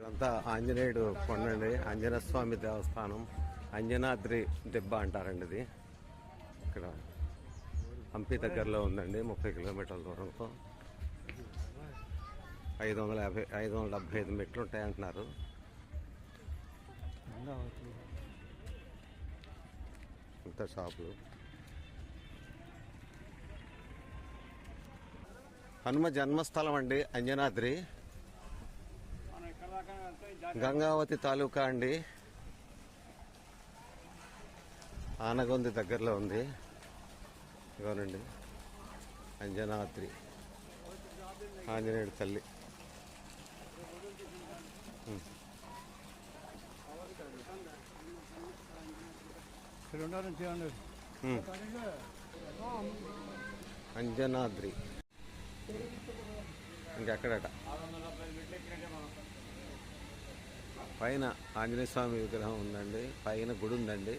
ఇదంతా ఆంజనేయుడు కొండండి. ఆంజనేయ స్వామి దేవస్థానం. అంజనాద్రి దిబ్బ అంటారండి ఇది. ఇక్కడ హంపి దగ్గరలో ఉందండి ముప్పై కిలోమీటర్ల దూరంలో. ఐదు వందల యాభై ఐదు వందల డెబ్బై ఐదు మెట్లు ఉంటాయంటున్నారు. ఇంత షాపులు. హనుమ జన్మస్థలం అండి అంజనాద్రి గంగావతి తాలూకా అండి. ఆనగొంది దగ్గరలో ఉంది. ఇవ్వనండి అంజనాద్రి. ఆంజనేయుడు తల్లి. రెండారు చేయండి ఉమ్. అంజనాద్రి. ఇంకెక్కడట? పైన ఆంజనేయ స్వామి విగ్రహం ఉందండి పైన గుడి ఉందండి.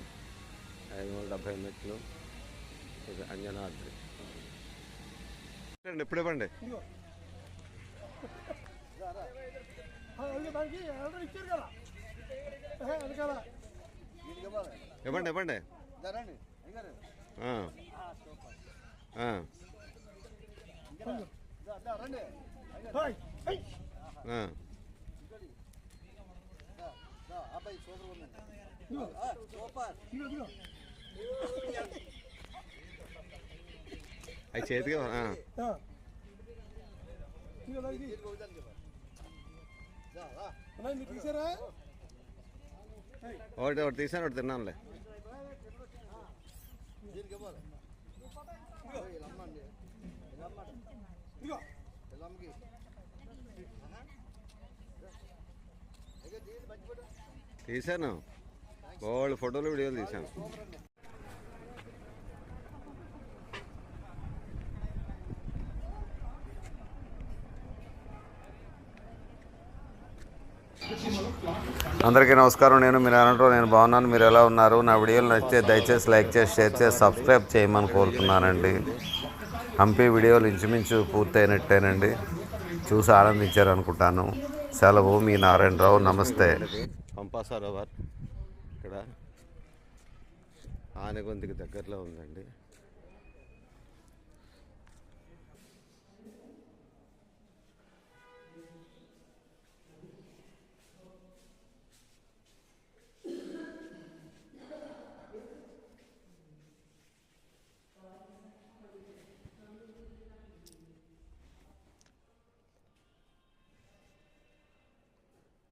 ఐదు వందల డెబ్బై మెట్లు. ఇది అంజనాద్రి. ఇప్పుడు ఇవ్వండి. ఇవ్వండి ఇవ్వండి. రండి. అబ్బాయి సూపర్ ఉందండి సూపర్ ఇదిగో ఇదిగో అవి చేతికి ఆ. ఆ. ఇదిగో ఇది అన్నా మీరు తీసారా ఒకటి ఒకటి తీసాను ఒకటి తిన్నానులే దీనికి ఇవ్వాలి ఇలా అమ్మండి ఇలా అమ్మండి ఇదిగో ఇలా అమ్మకి అయితే దీన్ని మర్చిపోయాడు తీశాను. వాళ్ళు ఫోటోలు వీడియోలు తీశాను. అందరికీ నమస్కారం. నేను మీరు అనంటో నేను బాగున్నాను. మీరు ఎలా ఉన్నారు? నా వీడియోలు నచ్చితే దయచేసి లైక్ చేసి షేర్ చేసి సబ్స్క్రైబ్ చేయమని కోరుతున్నానండి. హంపి వీడియోలు ఇంచుమించు పూర్తయినట్టేనండి. చూసి ఆనందించారు అనుకుంటాను సెలవు మీ నారాయణరావు. నమస్తే. పంపా సరోవర్ ఇక్కడ ఆనగొందికి దగ్గరలో ఉందండి.